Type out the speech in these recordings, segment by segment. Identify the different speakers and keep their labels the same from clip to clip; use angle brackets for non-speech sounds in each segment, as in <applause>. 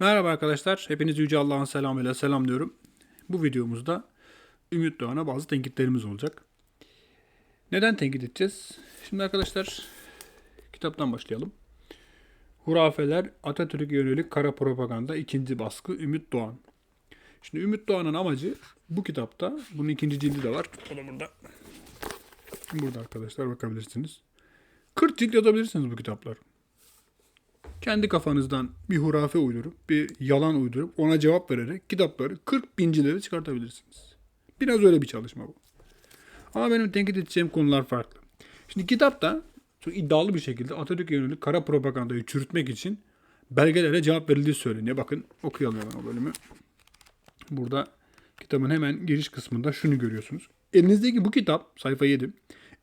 Speaker 1: Merhaba arkadaşlar. Hepinizi Yüce Allah'ın selamıyla selamlıyorum. Bu videomuzda Ümit Doğan'a bazı tenkitlerimiz olacak. Neden tenkit edeceğiz? Şimdi arkadaşlar kitaptan başlayalım. Hurafeler Atatürk'e yönelik kara propaganda ikinci baskı Ümit Doğan. Şimdi Ümit Doğan'ın amacı bu kitapta, bunun ikinci cildi de var. Da burada. Burada arkadaşlar bakabilirsiniz. 40 cilt yazabilirsiniz bu kitaplar kendi kafanızdan bir hurafe uydurup, bir yalan uydurup ona cevap vererek kitapları 40 bincilere çıkartabilirsiniz. Biraz öyle bir çalışma bu. Ama benim tenkit edeceğim konular farklı. Şimdi kitapta çok iddialı bir şekilde Atatürk'e yönelik kara propagandayı çürütmek için belgelere cevap verildiği söyleniyor. Bakın okuyalım hemen o bölümü. Burada kitabın hemen giriş kısmında şunu görüyorsunuz. Elinizdeki bu kitap, sayfa 7.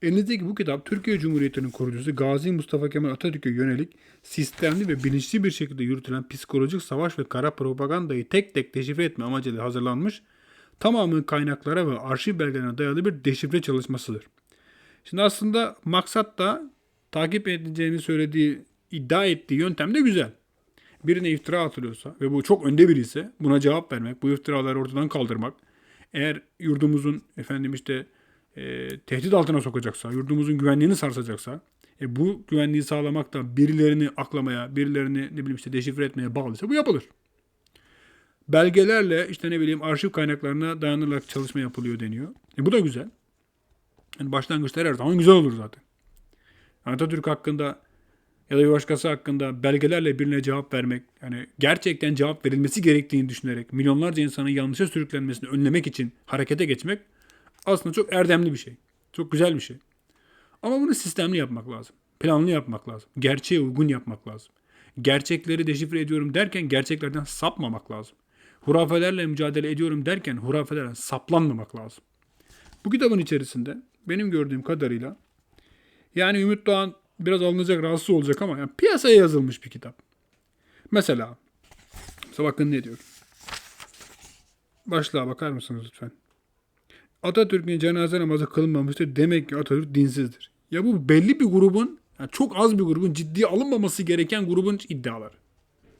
Speaker 1: Elinizdeki bu kitap Türkiye Cumhuriyeti'nin kurucusu Gazi Mustafa Kemal Atatürk'e yönelik sistemli ve bilinçli bir şekilde yürütülen psikolojik savaş ve kara propagandayı tek tek deşifre etme amacıyla hazırlanmış, tamamı kaynaklara ve arşiv belgelerine dayalı bir deşifre çalışmasıdır. Şimdi aslında maksat da takip edeceğini söylediği, iddia ettiği yöntem de güzel. Birine iftira atılıyorsa ve bu çok önde biri ise buna cevap vermek, bu iftiraları ortadan kaldırmak, eğer yurdumuzun efendim işte e, tehdit altına sokacaksa, yurdumuzun güvenliğini sarsacaksa, e, bu güvenliği sağlamak da birilerini aklamaya, birilerini ne bileyim işte deşifre etmeye bağlıysa bu yapılır. Belgelerle işte ne bileyim arşiv kaynaklarına dayanılarak çalışma yapılıyor deniyor. E, bu da güzel. Yani başlangıçlar her zaman güzel olur zaten. Atatürk hakkında ya da bir başkası hakkında belgelerle birine cevap vermek, yani gerçekten cevap verilmesi gerektiğini düşünerek milyonlarca insanın yanlışa sürüklenmesini önlemek için harekete geçmek aslında çok erdemli bir şey. Çok güzel bir şey. Ama bunu sistemli yapmak lazım. Planlı yapmak lazım. Gerçeğe uygun yapmak lazım. Gerçekleri deşifre ediyorum derken gerçeklerden sapmamak lazım. Hurafelerle mücadele ediyorum derken hurafelerden saplanmamak lazım. Bu kitabın içerisinde benim gördüğüm kadarıyla yani Ümit Doğan biraz alınacak, rahatsız olacak ama yani piyasaya yazılmış bir kitap. Mesela, mesela bakın ne diyor. Başlığa bakar mısınız lütfen? Atatürk'ün cenaze namazı kılınmamıştır. Demek ki Atatürk dinsizdir. Ya bu belli bir grubun, yani çok az bir grubun ciddiye alınmaması gereken grubun iddiaları.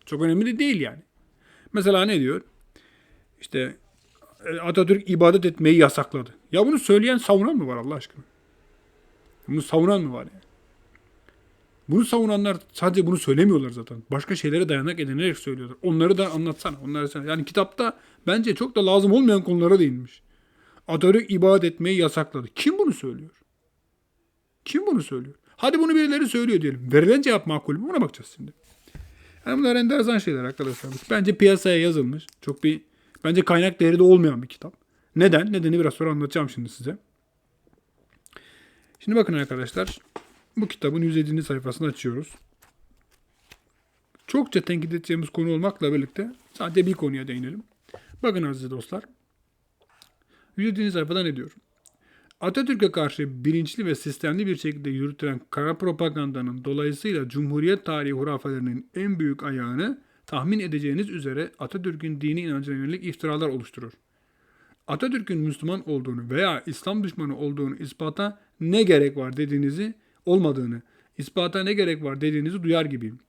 Speaker 1: Çok önemli de değil yani. Mesela ne diyor? İşte e, Atatürk ibadet etmeyi yasakladı. Ya bunu söyleyen savunan mı var Allah aşkına? Bunu savunan mı var yani? Bunu savunanlar sadece bunu söylemiyorlar zaten. Başka şeylere dayanak edinerek söylüyorlar. Onları da anlatsana. Onları sen. Yani kitapta bence çok da lazım olmayan konulara değinmiş. Atatürk ibadet etmeyi yasakladı. Kim bunu söylüyor? Kim bunu söylüyor? Hadi bunu birileri söylüyor diyelim. Verilen cevap makul mü? Ona bakacağız şimdi. Yani bunlar enteresan şeyler arkadaşlar. Bence piyasaya yazılmış. Çok bir bence kaynak değeri de olmayan bir kitap. Neden? Nedeni biraz sonra anlatacağım şimdi size. Şimdi bakın arkadaşlar. Bu kitabın 107. sayfasını açıyoruz. Çokça tenkit edeceğimiz konu olmakla birlikte sadece bir konuya değinelim. Bakın aziz dostlar. 107. sayfada ne diyor? Atatürk'e karşı bilinçli ve sistemli bir şekilde yürütülen kara propagandanın dolayısıyla Cumhuriyet tarihi hurafelerinin en büyük ayağını tahmin edeceğiniz üzere Atatürk'ün dini inancına yönelik iftiralar oluşturur. Atatürk'ün Müslüman olduğunu veya İslam düşmanı olduğunu ispata ne gerek var dediğinizi olmadığını, ispata ne gerek var dediğinizi duyar gibiyim.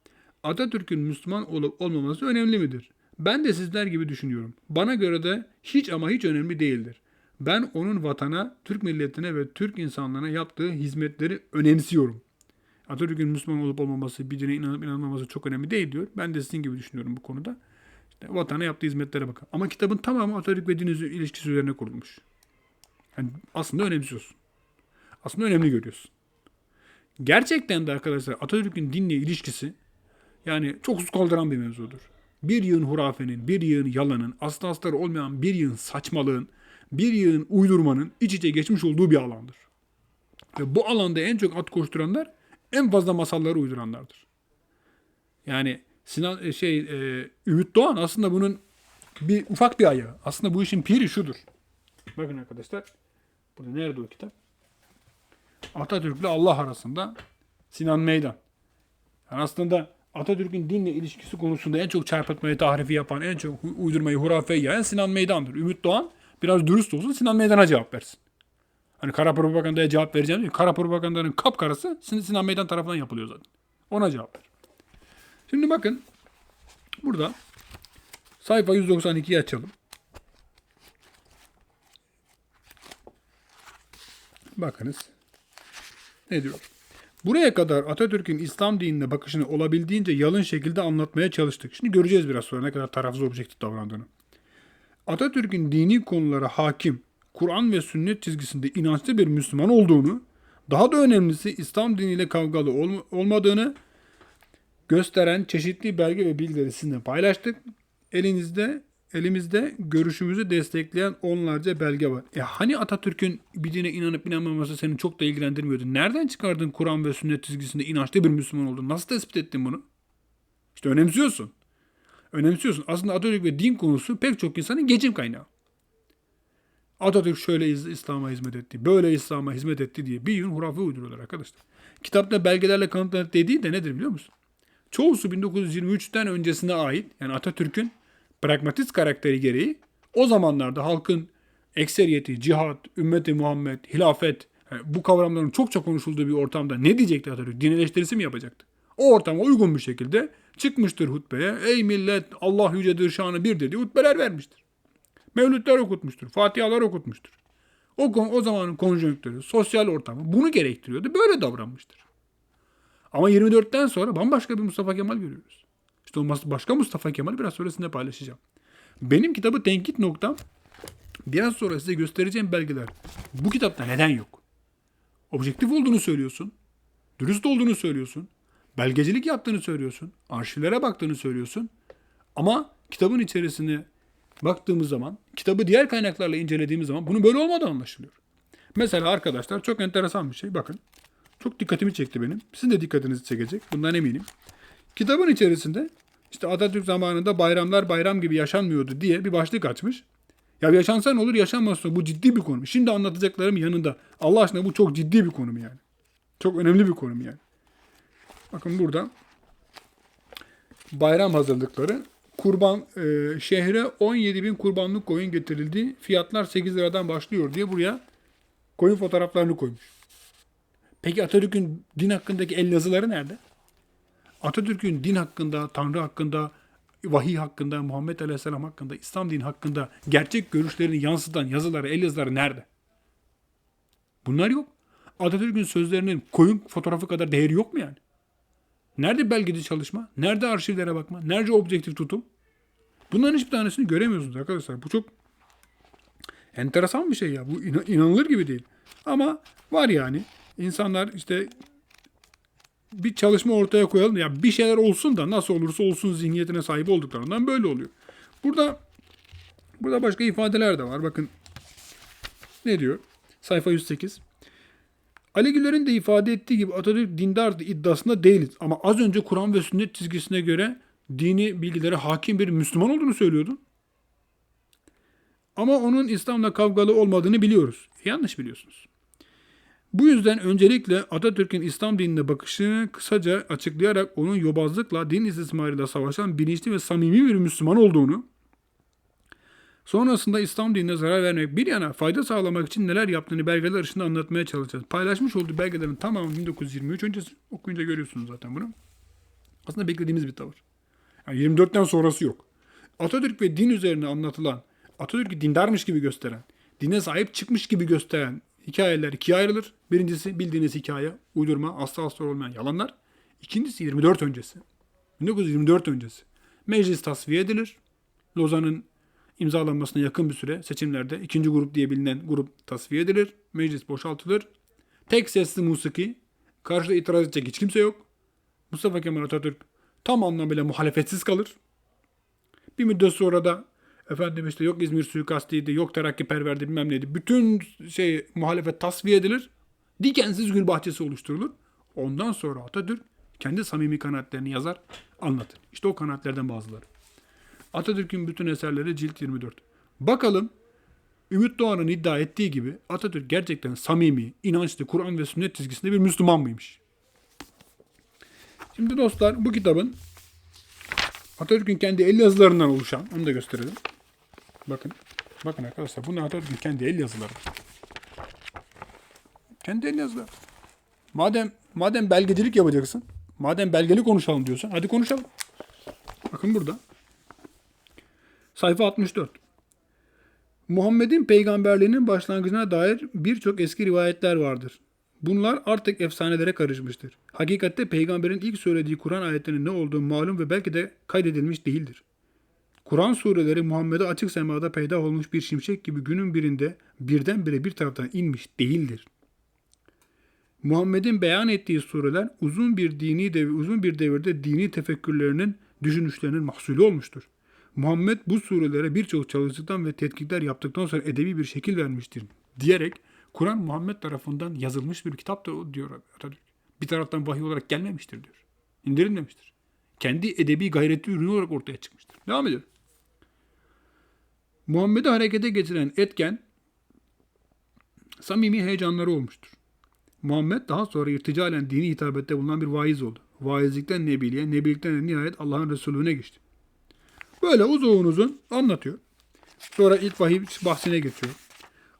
Speaker 1: Atatürk'ün Müslüman olup olmaması önemli midir? Ben de sizler gibi düşünüyorum. Bana göre de hiç ama hiç önemli değildir. Ben onun vatana, Türk milletine ve Türk insanlarına yaptığı hizmetleri önemsiyorum. Atatürk'ün Müslüman olup olmaması, bir dine inanıp inanmaması çok önemli değil diyor. Ben de sizin gibi düşünüyorum bu konuda. İşte vatana yaptığı hizmetlere bakın. Ama kitabın tamamı Atatürk ve din ilişkisi üzerine kurulmuş. Yani aslında önemsiyorsun. Aslında önemli görüyorsun. Gerçekten de arkadaşlar Atatürk'ün dinle ilişkisi yani çok su kaldıran bir mevzudur. Bir yığın hurafenin, bir yığın yalanın, aslı astarı olmayan bir yığın saçmalığın, bir yığın uydurmanın iç içe geçmiş olduğu bir alandır. Ve bu alanda en çok at koşturanlar en fazla masalları uyduranlardır. Yani Sinan e, şey e, Ümit Doğan aslında bunun bir ufak bir ayağı. Aslında bu işin piri şudur. Bakın arkadaşlar. Burada nerede o kitap? Atatürk ile Allah arasında Sinan Meydan. Yani aslında Atatürk'ün dinle ilişkisi konusunda en çok çarpıtmayı, tahrifi yapan, en çok uydurmayı, hurafeyi yayan Sinan Meydan'dır. Ümit Doğan biraz dürüst olsun Sinan Meydan'a cevap versin. Hani kara propagandaya cevap vereceğim değil. Kara propagandanın kapkarası Sinan Meydan tarafından yapılıyor zaten. Ona cevap ver. Şimdi bakın burada Sayfa 192'yi açalım. Bakınız. Ne diyor? Buraya kadar Atatürk'ün İslam dinine bakışını olabildiğince yalın şekilde anlatmaya çalıştık. Şimdi göreceğiz biraz sonra ne kadar tarafsız objektif davrandığını. Atatürk'ün dini konulara hakim, Kur'an ve sünnet çizgisinde inançlı bir Müslüman olduğunu, daha da önemlisi İslam diniyle kavgalı ol- olmadığını gösteren çeşitli belge ve bilgileri sizinle paylaştık. Elinizde elimizde görüşümüzü destekleyen onlarca belge var. E hani Atatürk'ün bir dine inanıp inanmaması seni çok da ilgilendirmiyordu. Nereden çıkardın Kur'an ve sünnet çizgisinde inançlı bir Müslüman olduğunu? Nasıl tespit ettin bunu? İşte önemsiyorsun. Önemsiyorsun. Aslında Atatürk ve din konusu pek çok insanın geçim kaynağı. Atatürk şöyle İslam'a hizmet etti, böyle İslam'a hizmet etti diye bir yığın hurafe uyduruyorlar arkadaşlar. Kitapta belgelerle kanıtlanıp dediği de nedir biliyor musun? Çoğusu 1923'ten öncesine ait yani Atatürk'ün pragmatist karakteri gereği o zamanlarda halkın ekseriyeti, cihat, ümmeti Muhammed, hilafet yani bu kavramların çokça konuşulduğu bir ortamda ne diyecekti Atatürk? Din eleştirisi mi yapacaktı? O ortama uygun bir şekilde çıkmıştır hutbeye. Ey millet Allah yücedir şanı bir dedi hutbeler vermiştir. Mevlütler okutmuştur. Fatihalar okutmuştur. O, o zamanın konjonktürü, sosyal ortamı bunu gerektiriyordu. Böyle davranmıştır. Ama 24'ten sonra bambaşka bir Mustafa Kemal görüyoruz. İşte o başka Mustafa Kemal'i biraz sonra paylaşacağım. Benim kitabı tenkit noktam biraz sonra size göstereceğim belgeler. Bu kitapta neden yok? Objektif olduğunu söylüyorsun. Dürüst olduğunu söylüyorsun. Belgecilik yaptığını söylüyorsun. Arşivlere baktığını söylüyorsun. Ama kitabın içerisine baktığımız zaman, kitabı diğer kaynaklarla incelediğimiz zaman bunun böyle olmadığı anlaşılıyor. Mesela arkadaşlar çok enteresan bir şey. Bakın. Çok dikkatimi çekti benim. Sizin de dikkatinizi çekecek. Bundan eminim. Kitabın içerisinde işte Atatürk zamanında bayramlar bayram gibi yaşanmıyordu diye bir başlık açmış. Ya yaşansa ne olur yaşanmazsa bu ciddi bir konu. Şimdi anlatacaklarım yanında. Allah aşkına bu çok ciddi bir konu yani. Çok önemli bir konu yani. Bakın burada bayram hazırlıkları. Kurban e, şehre 17 bin kurbanlık koyun getirildi. Fiyatlar 8 liradan başlıyor diye buraya koyun fotoğraflarını koymuş. Peki Atatürk'ün din hakkındaki el yazıları nerede? Atatürk'ün din hakkında, Tanrı hakkında, vahiy hakkında, Muhammed Aleyhisselam hakkında, İslam dini hakkında gerçek görüşlerini yansıtan yazıları, el yazıları nerede? Bunlar yok. Atatürk'ün sözlerinin koyun fotoğrafı kadar değeri yok mu yani? Nerede belgeci çalışma? Nerede arşivlere bakma? Nerede objektif tutum? Bunların hiçbir tanesini göremiyorsunuz arkadaşlar. Bu çok enteresan bir şey ya. Bu inan- inanılır gibi değil. Ama var yani. İnsanlar işte bir çalışma ortaya koyalım. Ya bir şeyler olsun da nasıl olursa olsun zihniyetine sahip olduklarından böyle oluyor. Burada burada başka ifadeler de var. Bakın ne diyor? Sayfa 108. Ali Güler'in de ifade ettiği gibi Atatürk dindardı iddiasında değiliz. Ama az önce Kur'an ve sünnet çizgisine göre dini bilgilere hakim bir Müslüman olduğunu söylüyordu. Ama onun İslam'la kavgalı olmadığını biliyoruz. Yanlış biliyorsunuz. Bu yüzden öncelikle Atatürk'ün İslam dinine bakışını kısaca açıklayarak onun yobazlıkla, din istismarıyla savaşan bilinçli ve samimi bir Müslüman olduğunu, sonrasında İslam dinine zarar vermek bir yana fayda sağlamak için neler yaptığını belgeler ışığında anlatmaya çalışacağız. Paylaşmış olduğu belgelerin tamamı 1923 öncesi okuyunca görüyorsunuz zaten bunu. Aslında beklediğimiz bir tavır. Yani 24'ten sonrası yok. Atatürk ve din üzerine anlatılan, Atatürk'ü dindarmış gibi gösteren, dine sahip çıkmış gibi gösteren hikayeler ikiye ayrılır. Birincisi bildiğiniz hikaye, uydurma, asla asla olmayan yalanlar. İkincisi 24 öncesi. 1924 öncesi. Meclis tasfiye edilir. Lozan'ın imzalanmasına yakın bir süre seçimlerde ikinci grup diye bilinen grup tasfiye edilir. Meclis boşaltılır. Tek sesli musiki. Karşıda itiraz edecek hiç kimse yok. Mustafa Kemal Atatürk tam anlamıyla muhalefetsiz kalır. Bir müddet sonra da efendim işte yok İzmir suikastiydi, yok terakkiperverdi bilmem neydi. Bütün şey muhalefet tasfiye edilir. Dikensiz gül bahçesi oluşturulur. Ondan sonra Atatürk kendi samimi kanaatlerini yazar, anlatır. İşte o kanaatlerden bazıları. Atatürk'ün bütün eserleri cilt 24. Bakalım Ümit Doğan'ın iddia ettiği gibi Atatürk gerçekten samimi, inançlı, Kur'an ve sünnet çizgisinde bir Müslüman mıymış? Şimdi dostlar bu kitabın Atatürk'ün kendi el yazılarından oluşan, onu da gösterelim. Bakın, bakın arkadaşlar bunlar Atatürk'ün kendi el yazıları. Kendi el yazıları. Madem madem belgecilik yapacaksın, madem belgeli konuşalım diyorsan, hadi konuşalım. Bakın burada. Sayfa 64. Muhammed'in peygamberliğinin başlangıcına dair birçok eski rivayetler vardır. Bunlar artık efsanelere karışmıştır. Hakikatte peygamberin ilk söylediği Kur'an ayetlerinin ne olduğu malum ve belki de kaydedilmiş değildir. Kur'an sureleri Muhammed'e açık semada peyda olmuş bir şimşek gibi günün birinde birdenbire bir taraftan inmiş değildir. Muhammed'in beyan ettiği sureler uzun bir dini dev uzun bir devirde dini tefekkürlerinin, düşünüşlerinin mahsulü olmuştur. Muhammed bu surelere birçok çalıştıktan ve tetkikler yaptıktan sonra edebi bir şekil vermiştir diyerek Kur'an Muhammed tarafından yazılmış bir kitaptır diyor Atatürk. Bir taraftan vahiy olarak gelmemiştir diyor. İndirilmemiştir. Kendi edebi gayreti ürünü olarak ortaya çıkmıştır. Devam ediyor. Muhammed'i harekete getiren etken samimi heyecanları olmuştur. Muhammed daha sonra irticalen dini hitabette bulunan bir vaiz oldu. Vaizlikten nebiliğe, nebilikten de nihayet Allah'ın Resulüne geçti. Böyle uzun uzun anlatıyor. Sonra ilk vahiy bahsine geçiyor.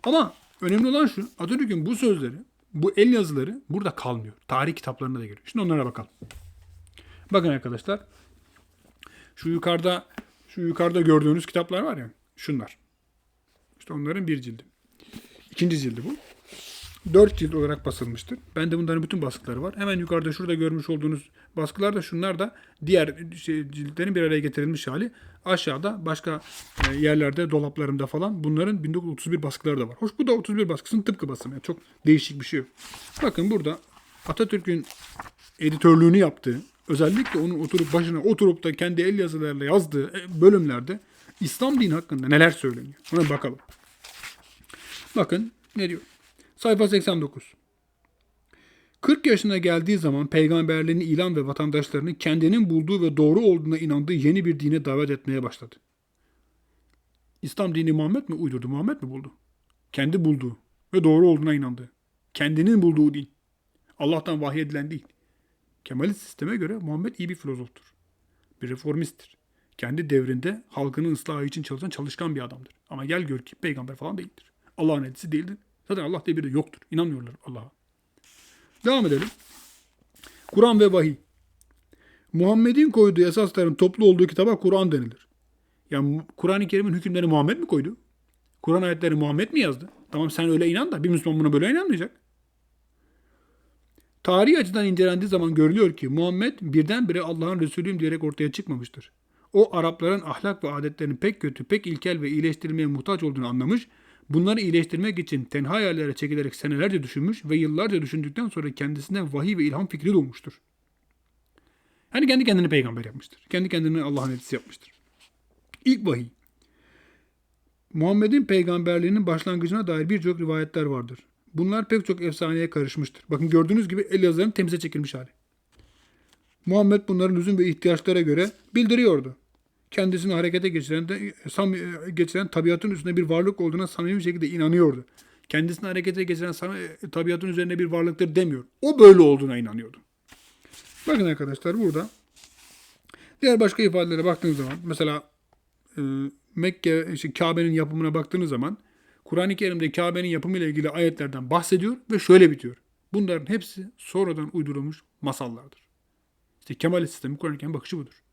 Speaker 1: Ama önemli olan şu, Atatürk'ün bu sözleri, bu el yazıları burada kalmıyor. Tarih kitaplarına da giriyor. Şimdi onlara bakalım. Bakın arkadaşlar. Şu yukarıda şu yukarıda gördüğünüz kitaplar var ya, şunlar. İşte onların bir cildi. İkinci cildi bu. Dört cilt olarak basılmıştır. Bende bunların bütün baskıları var. Hemen yukarıda şurada görmüş olduğunuz baskılar da şunlar da diğer şey, ciltlerin bir araya getirilmiş hali. Aşağıda başka e, yerlerde dolaplarımda falan bunların 1931 baskıları da var. Hoş bu da 31 baskısının tıpkı basımı. Yani çok değişik bir şey yok. Bakın burada Atatürk'ün editörlüğünü yaptığı, özellikle onun oturup başına oturup da kendi el yazılarıyla yazdığı e, bölümlerde İslam dini hakkında neler söyleniyor? Ona bakalım. Bakın ne diyor? Sayfa 89. 40 yaşına geldiği zaman peygamberliğini ilan ve vatandaşlarını kendinin bulduğu ve doğru olduğuna inandığı yeni bir dine davet etmeye başladı. İslam dini Muhammed mi uydurdu? Muhammed mi buldu? Kendi bulduğu ve doğru olduğuna inandığı. Kendinin bulduğu din. Allah'tan vahiy edilen değil. Kemalist sisteme göre Muhammed iyi bir filozoftur. Bir reformisttir. Kendi devrinde halkının ıslahı için çalışan çalışkan bir adamdır. Ama gel gör ki peygamber falan değildir. Allah'ın elçisi değildir. Zaten Allah diye biri yoktur. İnanmıyorlar Allah'a. Devam edelim. Kur'an ve vahiy. Muhammed'in koyduğu esasların toplu olduğu kitaba Kur'an denilir. Yani Kur'an-ı Kerim'in hükümleri Muhammed mi koydu? Kur'an ayetleri Muhammed mi yazdı? Tamam sen öyle inan da bir Müslüman buna böyle inanmayacak. Tarihi açıdan incelendiği zaman görülüyor ki Muhammed birdenbire Allah'ın Resulüyüm diyerek ortaya çıkmamıştır. O Arapların ahlak ve adetlerinin pek kötü, pek ilkel ve iyileştirilmeye muhtaç olduğunu anlamış, bunları iyileştirmek için tenha yerlere çekilerek senelerce düşünmüş ve yıllarca düşündükten sonra kendisine vahiy ve ilham fikri doğmuştur. Yani kendi kendini peygamber yapmıştır. Kendi kendini Allah'ın elçisi yapmıştır. İlk vahiy. Muhammed'in peygamberliğinin başlangıcına dair birçok rivayetler vardır. Bunlar pek çok efsaneye karışmıştır. Bakın gördüğünüz gibi el yazılarının temize çekilmiş hali. Muhammed bunların lüzum ve ihtiyaçlara göre bildiriyordu. Kendisini harekete geçiren, de, sam, geçiren tabiatın üstünde bir varlık olduğuna samimi bir şekilde inanıyordu. Kendisini harekete geçiren sam- tabiatın üzerinde bir varlıktır demiyor. O böyle olduğuna inanıyordu. Bakın arkadaşlar burada diğer başka ifadelere baktığınız zaman mesela e, Mekke işte Kabe'nin yapımına baktığınız zaman Kur'an-ı Kerim'de Kabe'nin yapımıyla ilgili ayetlerden bahsediyor ve şöyle bitiyor. Bunların hepsi sonradan uydurulmuş masallardır. İşte Kemalist sistemi Kur'an-ı Kerim bakışı budur.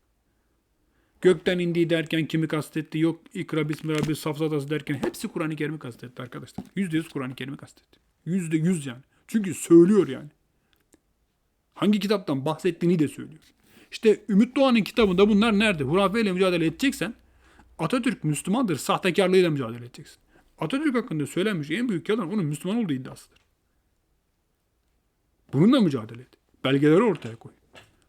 Speaker 1: Gökten indiği derken kimi kastetti? Yok ikra bismi rabbi safsatası derken hepsi Kur'an-ı Kerim'i kastetti arkadaşlar. Yüzde yüz Kur'an-ı Kerim'i kastetti. Yüzde yüz yani. Çünkü söylüyor yani. Hangi kitaptan bahsettiğini de söylüyor. İşte Ümit Doğan'ın kitabında bunlar nerede? Hurafeyle mücadele edeceksen Atatürk Müslümandır, sahtekarlığıyla mücadele edeceksin. Atatürk hakkında söylenmiş en büyük yalan onun Müslüman olduğu iddiasıdır. Bununla mücadele et. Belgeleri ortaya koy.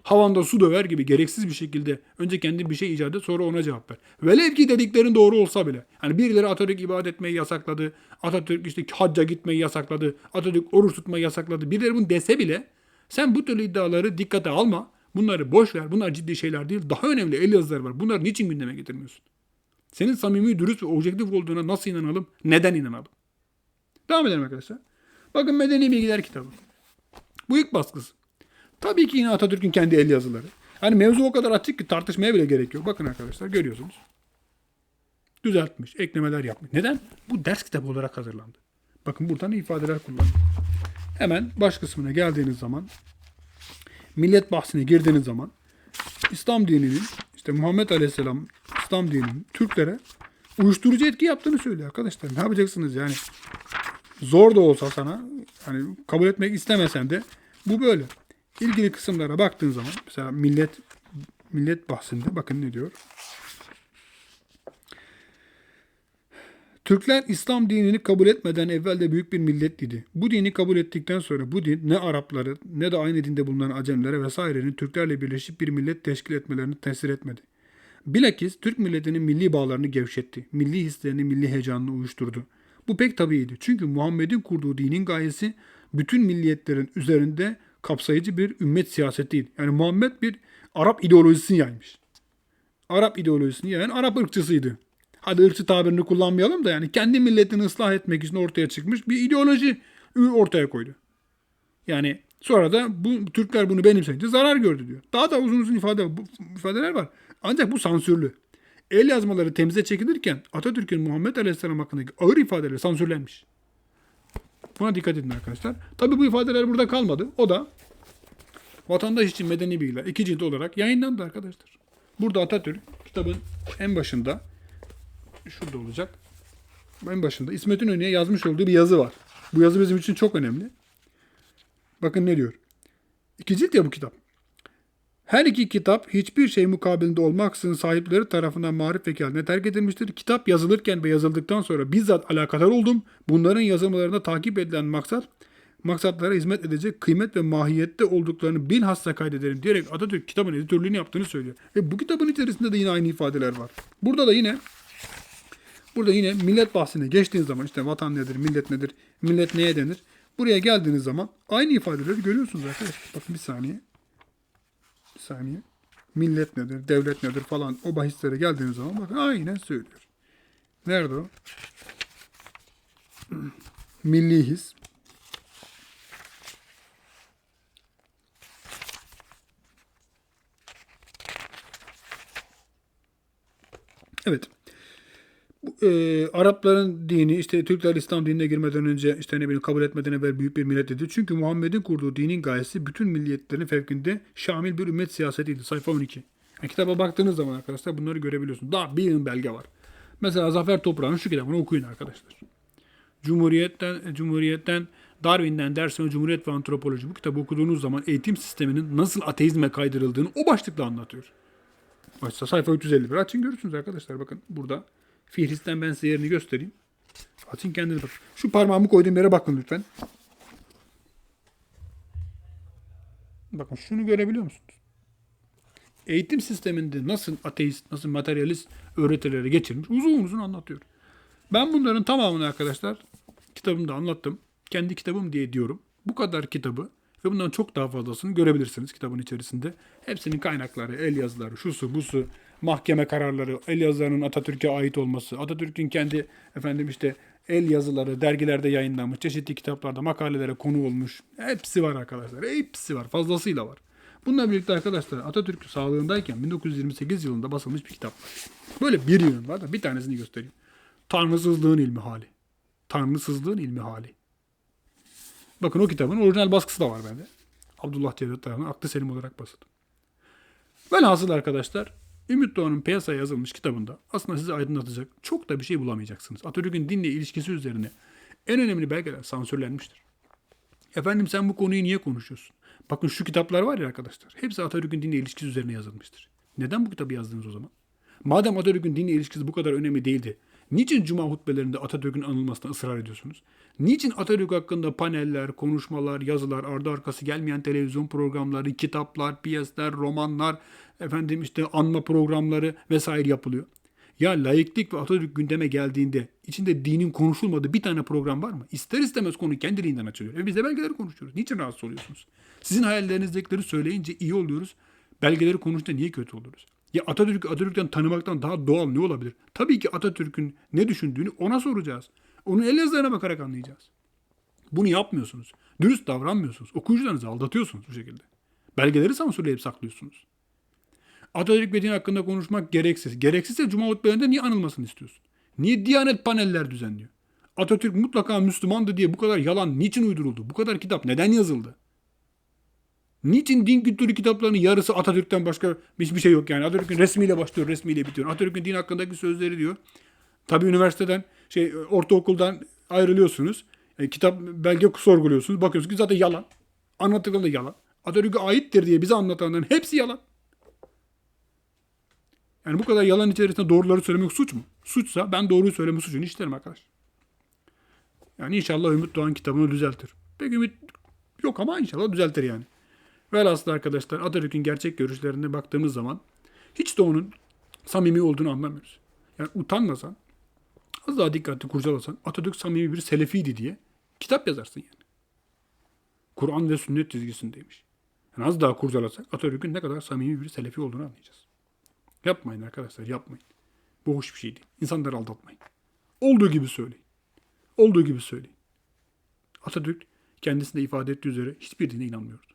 Speaker 1: Havanda su döver gibi gereksiz bir şekilde önce kendi bir şey icat et sonra ona cevap ver. Velev ki dediklerin doğru olsa bile. Hani birileri Atatürk ibadet etmeyi yasakladı. Atatürk işte hacca gitmeyi yasakladı. Atatürk oruç tutmayı yasakladı. Birileri bunu dese bile sen bu türlü iddiaları dikkate alma. Bunları boş ver. Bunlar ciddi şeyler değil. Daha önemli el yazıları var. Bunları niçin gündeme getirmiyorsun? Senin samimi, dürüst ve objektif olduğuna nasıl inanalım? Neden inanalım? Devam edelim arkadaşlar. Bakın Medeni Bilgiler kitabı. Bu ilk baskısı. Tabii ki yine Atatürk'ün kendi el yazıları. Hani mevzu o kadar açık ki tartışmaya bile gerek yok. Bakın arkadaşlar görüyorsunuz. Düzeltmiş, eklemeler yapmış. Neden? Bu ders kitabı olarak hazırlandı. Bakın buradan ifadeler kullanıyor. Hemen baş kısmına geldiğiniz zaman millet bahsine girdiğiniz zaman İslam dininin işte Muhammed Aleyhisselam İslam dininin Türklere uyuşturucu etki yaptığını söylüyor arkadaşlar. Ne yapacaksınız yani? Zor da olsa sana hani kabul etmek istemesen de bu böyle. İlgili kısımlara baktığın zaman mesela millet millet bahsinde bakın ne diyor. Türkler İslam dinini kabul etmeden evvel de büyük bir millet idi. Bu dini kabul ettikten sonra bu din ne Arapları ne de aynı dinde bulunan Acemlere vesairenin Türklerle birleşip bir millet teşkil etmelerini tesir etmedi. Bilakis Türk milletinin milli bağlarını gevşetti. Milli hislerini, milli heyecanını uyuşturdu. Bu pek tabiiydi. Çünkü Muhammed'in kurduğu dinin gayesi bütün milliyetlerin üzerinde kapsayıcı bir ümmet siyasetiydi. Yani Muhammed bir Arap ideolojisini yaymış. Arap ideolojisini yayan Arap ırkçısıydı. Hadi ırkçı tabirini kullanmayalım da yani kendi milletini ıslah etmek için ortaya çıkmış bir ideoloji ortaya koydu. Yani sonra da bu Türkler bunu benimseyince zarar gördü diyor. Daha da uzun uzun ifade ifadeler var. Ancak bu sansürlü. El yazmaları temize çekilirken Atatürk'ün Muhammed Aleyhisselam hakkındaki ağır ifadeleri sansürlenmiş. Buna dikkat edin arkadaşlar. Tabi bu ifadeler burada kalmadı. O da Vatandaş için Medeni Bilgiler iki cilt olarak yayınlandı arkadaşlar. Burada Atatürk kitabın en başında şurada olacak. En başında İsmet İnönü'ye yazmış olduğu bir yazı var. Bu yazı bizim için çok önemli. Bakın ne diyor. İki cilt ya bu kitap. Her iki kitap hiçbir şey mukabilinde olmaksızın sahipleri tarafından marif vekaletine terk edilmiştir. Kitap yazılırken ve yazıldıktan sonra bizzat alakadar oldum. Bunların yazılmalarında takip edilen maksat maksatlara hizmet edecek kıymet ve mahiyette olduklarını bilhassa kaydederim diyerek Atatürk kitabın editörlüğünü yaptığını söylüyor. Ve bu kitabın içerisinde de yine aynı ifadeler var. Burada da yine burada yine millet bahsine geçtiğiniz zaman işte vatan nedir, millet nedir, millet neye denir? Buraya geldiğiniz zaman aynı ifadeleri görüyorsunuz arkadaşlar. Bakın bir saniye. Saniye. Millet nedir, devlet nedir falan o bahislere geldiğiniz zaman bakın aynen söylüyor. Nerede o? <clears throat> Milli his, Evet. E, Arapların dini işte Türkler İslam dinine girmeden önce işte ne bileyim kabul etmeden evvel büyük bir millet dedi. Çünkü Muhammed'in kurduğu dinin gayesi bütün milliyetlerin fevkinde şamil bir ümmet siyasetiydi. Sayfa 12. Yani kitaba baktığınız zaman arkadaşlar bunları görebiliyorsunuz. Daha bir belge var. Mesela Zafer Toprağ'ın şu kitabını okuyun arkadaşlar. Cumhuriyetten, Cumhuriyetten Darwin'den Dersim'e Cumhuriyet ve Antropoloji bu kitabı okuduğunuz zaman eğitim sisteminin nasıl ateizme kaydırıldığını o başlıkla anlatıyor. Açsa sayfa 351 açın görürsünüz arkadaşlar. Bakın burada Fihristen ben size yerini göstereyim. Açın kendiniz bakın. Şu parmağımı koyduğum yere bakın lütfen. Bakın şunu görebiliyor musunuz? Eğitim sisteminde nasıl ateist, nasıl materyalist öğretileri geçirmiş uzun uzun anlatıyor. Ben bunların tamamını arkadaşlar kitabımda anlattım. Kendi kitabım diye diyorum. Bu kadar kitabı ve bundan çok daha fazlasını görebilirsiniz kitabın içerisinde. Hepsinin kaynakları, el yazıları, şusu, busu, mahkeme kararları, el yazılarının Atatürk'e ait olması, Atatürk'ün kendi efendim işte el yazıları dergilerde yayınlanmış, çeşitli kitaplarda makalelere konu olmuş. Hepsi var arkadaşlar. Hepsi var. Fazlasıyla var. Bununla birlikte arkadaşlar Atatürk sağlığındayken 1928 yılında basılmış bir kitap var. Böyle bir yılın var da bir tanesini göstereyim. Tanrısızlığın ilmi hali. Tanrısızlığın ilmi hali. Bakın o kitabın orijinal baskısı da var bende. Abdullah Cevdet tarafından aklı selim olarak basıldı. Velhasıl arkadaşlar Ümit Doğan'ın piyasaya yazılmış kitabında aslında sizi aydınlatacak çok da bir şey bulamayacaksınız. Atatürk'ün dinle ilişkisi üzerine en önemli belgeler sansürlenmiştir. Efendim sen bu konuyu niye konuşuyorsun? Bakın şu kitaplar var ya arkadaşlar. Hepsi Atatürk'ün dinle ilişkisi üzerine yazılmıştır. Neden bu kitabı yazdınız o zaman? Madem Atatürk'ün dinle ilişkisi bu kadar önemli değildi. Niçin cuma hutbelerinde Atatürk'ün anılmasına ısrar ediyorsunuz? Niçin Atatürk hakkında paneller, konuşmalar, yazılar, ardı arkası gelmeyen televizyon programları, kitaplar, piyesler, romanlar, efendim işte anma programları vesaire yapılıyor? Ya laiklik ve Atatürk gündeme geldiğinde içinde dinin konuşulmadığı bir tane program var mı? İster istemez konu kendiliğinden açılıyor. Ve biz de belgeleri konuşuyoruz. Niçin rahatsız oluyorsunuz? Sizin hayallerinizdekileri söyleyince iyi oluyoruz. Belgeleri konuşunca niye kötü oluyoruz? Ya Atatürk'ü Atatürk'ten tanımaktan daha doğal ne olabilir? Tabii ki Atatürk'ün ne düşündüğünü ona soracağız. Onun el yazılarına bakarak anlayacağız. Bunu yapmıyorsunuz. Dürüst davranmıyorsunuz. Okuyucularınızı aldatıyorsunuz bu şekilde. Belgeleri sansürleyip saklıyorsunuz. Atatürk ve hakkında konuşmak gereksiz. Gereksizse Cuma hutbelerinde niye anılmasını istiyorsun? Niye Diyanet paneller düzenliyor? Atatürk mutlaka Müslümandı diye bu kadar yalan niçin uyduruldu? Bu kadar kitap neden yazıldı? Niçin din kültürü kitaplarının yarısı Atatürk'ten başka hiçbir şey yok yani. Atatürk'ün resmiyle başlıyor, resmiyle bitiyor. Atatürk'ün din hakkındaki sözleri diyor. Tabii üniversiteden, şey ortaokuldan ayrılıyorsunuz. E, kitap, belge sorguluyorsunuz. Bakıyorsunuz ki zaten yalan. Anlattıkları da yalan. Atatürk'e aittir diye bize anlatanların hepsi yalan. Yani bu kadar yalan içerisinde doğruları söylemek suç mu? Suçsa ben doğruyu söyleme suçunu işlerim arkadaş. Yani inşallah Ümit Doğan kitabını düzeltir. Pek ümit yok ama inşallah düzeltir yani. Velhasıl arkadaşlar Atatürk'ün gerçek görüşlerine baktığımız zaman hiç de onun samimi olduğunu anlamıyoruz. Yani utanmasan, az daha dikkatli kurcalasan Atatürk samimi bir selefiydi diye kitap yazarsın yani. Kur'an ve sünnet çizgisindeymiş. Yani az daha kurcalasak Atatürk'ün ne kadar samimi bir selefi olduğunu anlayacağız. Yapmayın arkadaşlar yapmayın. Bu hoş bir şey değil. İnsanları aldatmayın. Olduğu gibi söyleyin. Olduğu gibi söyleyin. Atatürk kendisinde ifade ettiği üzere hiçbir dine inanmıyordu.